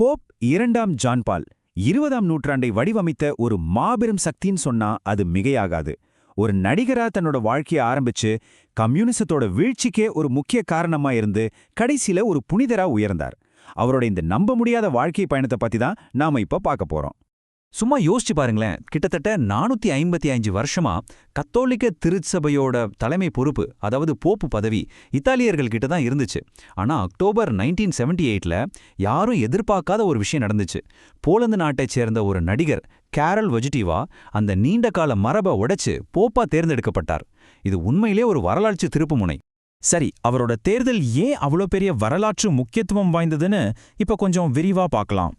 Pope இரண்டாம் John Paul இருபதாம் நூற்றாண்டை வடிவமைத்த ஒரு மாபெரும் சக்தின்னு சொன்னா அது மிகையாகாது. ஒரு நடிகரா தன்னோட வாழ்க்கையை ஆரம்பிச்சு கம்யூனிசத்தோட வீழ்ச்சிக்கே ஒரு முக்கிய காரணமா இருந்து கடைசியில ஒரு புனிதரா உயர்ந்தார். அவரோட இந்த நம்ப முடியாத வாழ்க்கை பயணத்தை பத்தி தான் நாம இப்ப பார்க்க போறோம். சும்மா யோசிச்சு பாருங்களேன். கிட்டத்தட்ட நானூத்தி ஐம்பத்தி அஞ்சு வருஷமா கத்தோலிக்க திருச்சபையோட தலைமை பொறுப்பு அதாவது போப்பு பதவி இத்தாலியர்கள் கிட்ட தான் இருந்துச்சு. ஆனா அக்டோபர் நைன்டீன் செவன்டி எயிட்ல யாரும் எதிர்பார்க்காத ஒரு விஷயம் நடந்துச்சு. போலந்து நாட்டைச் சேர்ந்த ஒரு நடிகர் கேரல் வெஜிட்டிவா அந்த நீண்ட கால மரபை உடைச்சு போப்பா தேர்ந்தெடுக்கப்பட்டார். இது உண்மையிலே ஒரு வரலாற்று திருப்புமுனை சரி அவரோட தேர்தல் ஏன் அவ்வளோ பெரிய வரலாற்று முக்கியத்துவம் வாய்ந்ததுன்னு இப்ப கொஞ்சம் விரிவா பார்க்கலாம்.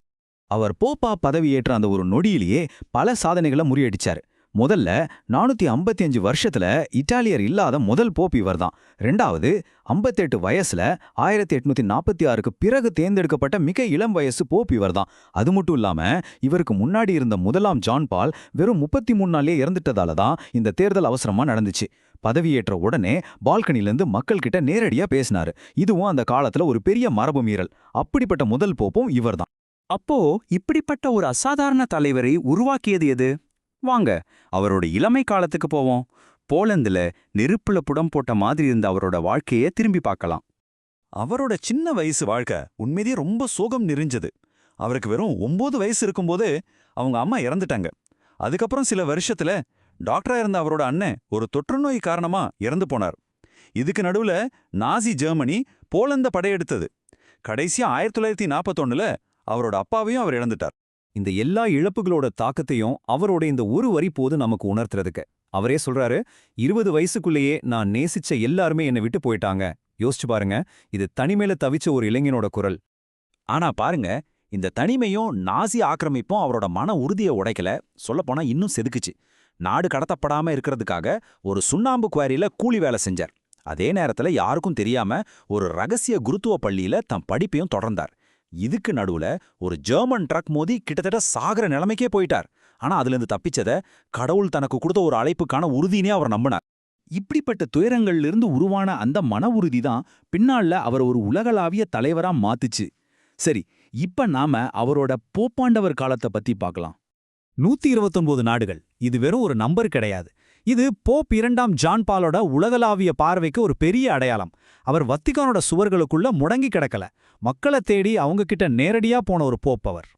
அவர் போப்பா பதவியேற்ற அந்த ஒரு நொடியிலேயே பல சாதனைகளை முறியடிச்சார். முதல்ல நானூத்தி ஐம்பத்தி அஞ்சு வருஷத்துல இட்டாலியர் இல்லாத முதல் போப் இவர்தான். ரெண்டாவது ஐம்பத்தெட்டு வயசுல ஆயிரத்தி எட்நூத்தி நாற்பத்தி ஆறுக்கு பிறகு தேர்ந்தெடுக்கப்பட்ட மிக இளம் வயசு போப் இவர்தான். அது மட்டும் இல்லாம இவருக்கு முன்னாடி இருந்த முதலாம் ஜான் பால் வெறும் முப்பத்தி மூணு நாளே இறந்துட்டதால தான் இந்த தேர்தல் அவசரமா நடந்துச்சு. பதவியேற்ற உடனே பால்கனிலேருந்து மக்கள் கிட்ட நேரடியா பேசினாரு. இதுவும் அந்த காலத்துல ஒரு பெரிய மரபு மீறல். அப்படிப்பட்ட முதல் போப்பும் இவர்தான். அப்போ இப்படிப்பட்ட ஒரு அசாதாரண தலைவரை உருவாக்கியது எது? வாங்க அவரோட இளமை காலத்துக்கு போவோம். போலந்துல நெருப்புல புடம் போட்ட மாதிரி இருந்த அவரோட வாழ்க்கையை திரும்பி பார்க்கலாம். அவரோட சின்ன வயசு வாழ்க்கை உண்மையிலேயே ரொம்ப சோகம் நிறைஞ்சது. அவருக்கு வெறும் ஒம்பது வயசு இருக்கும்போது அவங்க அம்மா இறந்துட்டாங்க. அதுக்கப்புறம் சில வருஷத்துல டாக்டரா இருந்த அவரோட அண்ணன் ஒரு தொற்றுநோய் காரணமா இறந்து போனார். இதுக்கு நடுவுல நாசி ஜெர்மனி போலந்த படையெடுத்தது. கடைசியா ஆயிரத்தி தொள்ளாயிரத்தி நாற்பத்தொன்னுல அவரோட அப்பாவையும் அவர் இழந்துட்டார். இந்த எல்லா இழப்புகளோட தாக்கத்தையும் அவரோட இந்த ஒரு வரி போது நமக்கு உணர்த்துறதுக்கு. அவரே சொல்றாரு இருபது வயசுக்குள்ளேயே நான் நேசிச்ச எல்லாருமே என்னை விட்டு போயிட்டாங்க. யோசிச்சு பாருங்க இது தனிமையில தவிச்ச ஒரு இளைஞனோட குரல். ஆனா பாருங்க இந்த தனிமையும் நாசி ஆக்கிரமிப்பும் அவரோட மன உறுதியை உடைக்கல. சொல்லப்போனா இன்னும் செதுக்குச்சு. நாடு கடத்தப்படாம இருக்கிறதுக்காக ஒரு சுண்ணாம்பு குவாரியில கூலி வேலை செஞ்சார். அதே நேரத்துல யாருக்கும் தெரியாம ஒரு ரகசிய குருத்துவ பள்ளியில தன் படிப்பையும் தொடர்ந்தார். இதுக்கு நடுவுல ஒரு ஜெர்மன் ட்ரக் மோதி கிட்டத்தட்ட சாகர நிலைமைக்கே போயிட்டார். ஆனா அதுலேருந்து தப்பிச்சத கடவுள் தனக்கு கொடுத்த ஒரு அழைப்புக்கான உறுதினே அவர் நம்பினார். இப்படிப்பட்ட துயரங்கள்லிருந்து உருவான அந்த மன உறுதி தான் பின்னால அவர் ஒரு உலகளாவிய தலைவரா மாத்துச்சு. சரி இப்ப நாம அவரோட போப்பாண்டவர் காலத்தை பத்தி பார்க்கலாம். நூத்தி இருபத்தொன்பது நாடுகள் இது வெறும் ஒரு நம்பர் கிடையாது. இது போப் இரண்டாம் ஜான் பாலோட உலகளாவிய பார்வைக்கு ஒரு பெரிய அடையாளம். அவர் வத்திகானோட சுவர்களுக்குள்ள முடங்கி கிடக்கல. மக்களை தேடி அவங்க கிட்ட நேரடியா போன ஒரு போப் அவர்.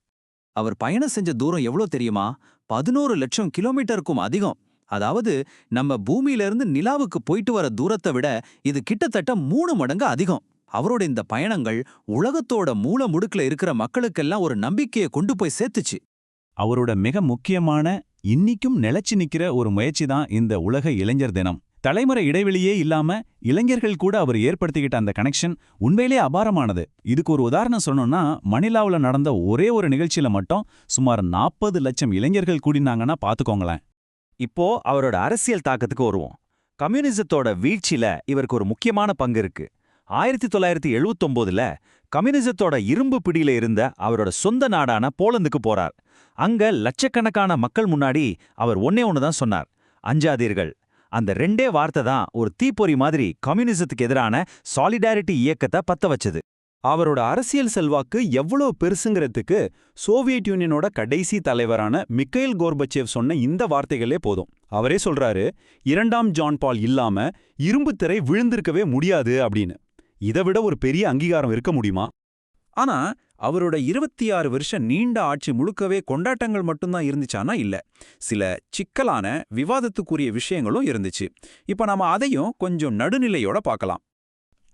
அவர் பயணம் செஞ்ச தூரம் எவ்வளோ தெரியுமா? பதினோரு லட்சம் கிலோமீட்டருக்கும் அதிகம். அதாவது நம்ம பூமியிலிருந்து நிலாவுக்கு போயிட்டு வர தூரத்தை விட இது கிட்டத்தட்ட மூணு மடங்கு அதிகம். அவரோட இந்த பயணங்கள் உலகத்தோட மூல முடுக்குல இருக்கிற மக்களுக்கெல்லாம் ஒரு நம்பிக்கையை கொண்டு போய் சேர்த்துச்சு. அவரோட மிக முக்கியமான இன்னிக்கும் நிலைச்சு நிக்கிற ஒரு முயற்சி தான் இந்த உலக இளைஞர் தினம். தலைமுறை இடைவெளியே இல்லாம இளைஞர்கள் கூட அவர் ஏற்படுத்திக்கிட்ட அந்த கனெக்ஷன் உண்மையிலே அபாரமானது. இதுக்கு ஒரு உதாரணம் சொன்னோம்னா மணிலாவுல நடந்த ஒரே ஒரு நிகழ்ச்சியில மட்டும் சுமார் நாற்பது லட்சம் இளைஞர்கள் கூடினாங்கன்னா பாத்துக்கோங்களேன். இப்போ அவரோட அரசியல் தாக்கத்துக்கு வருவோம். கம்யூனிசத்தோட வீழ்ச்சியில இவருக்கு ஒரு முக்கியமான பங்கு இருக்கு. ஆயிரத்தி தொள்ளாயிரத்தி எழுபத்தொம்போதுல கம்யூனிசத்தோட இரும்பு பிடியில இருந்த அவரோட சொந்த நாடான போலந்துக்கு போறார். அங்க லட்சக்கணக்கான மக்கள் முன்னாடி அவர் ஒன்னே ஒன்று தான் சொன்னார். அஞ்சாதீர்கள். அந்த ரெண்டே வார்த்தை தான் ஒரு தீப்பொறி மாதிரி கம்யூனிசத்துக்கு எதிரான சாலிடாரிட்டி இயக்கத்தை பத்த வச்சது. அவரோட அரசியல் செல்வாக்கு எவ்வளோ பெருசுங்கிறதுக்கு சோவியத் யூனியனோட கடைசி தலைவரான மிக்கைல் கோர்பச்சேவ் சொன்ன இந்த வார்த்தைகளே போதும். அவரே சொல்றாரு இரண்டாம் ஜான் பால் இல்லாம இரும்புத்திரை விழுந்திருக்கவே முடியாது அப்படின்னு. இதை விட ஒரு பெரிய அங்கீகாரம் இருக்க முடியுமா? ஆனா அவரோட இருபத்தி ஆறு வருஷம் நீண்ட ஆட்சி முழுக்கவே கொண்டாட்டங்கள் மட்டும்தான் இருந்துச்சானா இல்ல. சில சிக்கலான விவாதத்துக்குரிய விஷயங்களும் இருந்துச்சு. இப்ப நாம அதையும் கொஞ்சம் நடுநிலையோட பார்க்கலாம்.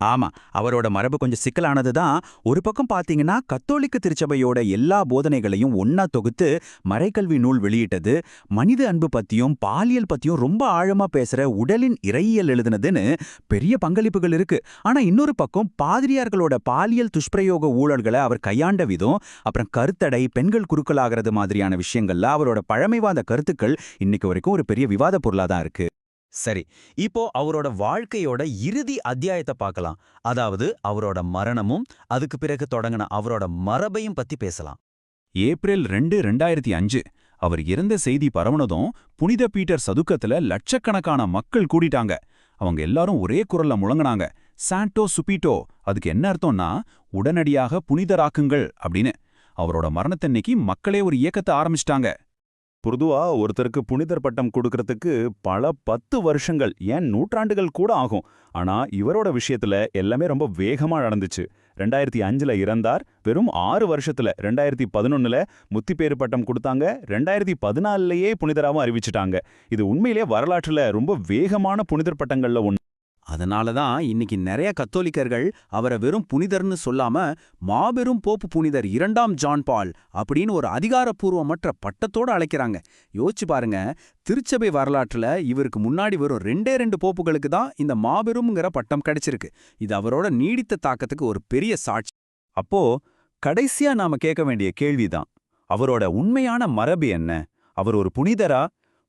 ஆமா அவரோட மரபு கொஞ்சம் சிக்கலானது தான். ஒரு பக்கம் பாத்தீங்கன்னா கத்தோலிக்க திருச்சபையோட எல்லா போதனைகளையும் ஒன்னா தொகுத்து மறைக்கல்வி நூல் வெளியிட்டது. மனித அன்பு பத்தியும் பாலியல் பத்தியும் ரொம்ப ஆழமா பேசுற உடலின் இறையியல் எழுதுனதுன்னு பெரிய பங்களிப்புகள் இருக்கு. ஆனா இன்னொரு பக்கம் பாதிரியார்களோட பாலியல் துஷ்பிரயோக ஊழல்களை அவர் கையாண்ட விதம் அப்புறம் கருத்தடை பெண்கள் குறுக்கலாகிறது மாதிரியான விஷயங்கள்ல அவரோட பழமைவாத கருத்துக்கள் இன்னைக்கு வரைக்கும் ஒரு பெரிய விவாத பொருளா தான் இருக்கு. சரி இப்போ அவரோட வாழ்க்கையோட இறுதி அத்தியாயத்தை பார்க்கலாம். அதாவது அவரோட மரணமும் அதுக்கு பிறகு தொடங்கின அவரோட மரபையும் பத்தி பேசலாம். ஏப்ரல் ரெண்டு ரெண்டாயிரத்தி அஞ்சு. அவர் இறந்த செய்தி பரவுனதும் புனித பீட்டர் சதுக்கத்துல லட்சக்கணக்கான மக்கள் கூடிட்டாங்க. அவங்க எல்லாரும் ஒரே குரல்ல முழங்கினாங்க. சாண்டோ சுபீட்டோ! அதுக்கு என்ன அர்த்தம்னா உடனடியாக புனிதராக்குங்கள் அப்படின்னு. அவரோட மரணத்தன்னைக்கு மக்களே ஒரு இயக்கத்தை ஆரம்பிச்சிட்டாங்க. பொதுவா ஒருத்தருக்கு புனிதர் பட்டம் கொடுக்கறதுக்கு பல பத்து வருஷங்கள் ஏன் நூற்றாண்டுகள் கூட ஆகும். ஆனா இவரோட விஷயத்துல எல்லாமே ரொம்ப வேகமா நடந்துச்சு. ரெண்டாயிரத்தி அஞ்சுல இறந்தார். வெறும் ஆறு வருஷத்துல ரெண்டாயிரத்தி பதினொன்னுல முத்திப்பேறு பட்டம் கொடுத்தாங்க. ரெண்டாயிரத்தி பதினாலுலயே புனிதராவும் அறிவிச்சிட்டாங்க. இது உண்மையிலே வரலாற்றுல ரொம்ப வேகமான புனிதர் பட்டங்கள்ல ஒன்று அதனால தான் இன்னைக்கு நிறைய கத்தோலிக்கர்கள் அவரை வெறும் புனிதர்னு சொல்லாம மாபெரும் போப்பு புனிதர் இரண்டாம் ஜான் பால் அப்படின்னு ஒரு அதிகாரப்பூர்வமற்ற பட்டத்தோட அழைக்கிறாங்க. யோசிச்சு பாருங்க திருச்சபை வரலாற்றுல இவருக்கு முன்னாடி வரும் ரெண்டே ரெண்டு போப்புகளுக்கு தான் இந்த மாபெரும்ங்கிற பட்டம் கிடைச்சிருக்கு. இது அவரோட நீடித்த தாக்கத்துக்கு ஒரு பெரிய சாட்சி. அப்போ கடைசியா நாம கேட்க வேண்டிய கேள்விதான் அவரோட உண்மையான மரபு என்ன? அவர் ஒரு புனிதரா?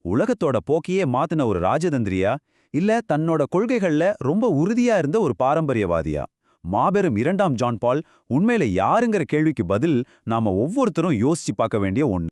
உலகத்தோட போக்கையே மாத்தின ஒரு ராஜதந்திரியா? இல்ல தன்னோட கொள்கைகள்ல ரொம்ப உறுதியா இருந்த ஒரு பாரம்பரியவாதியா? மாபெரும் இரண்டாம் ஜான் பால் உண்மையில யாருங்கிற கேள்விக்கு பதில் நாம ஒவ்வொருத்தரும் யோசிச்சு பார்க்க வேண்டிய ஒன்று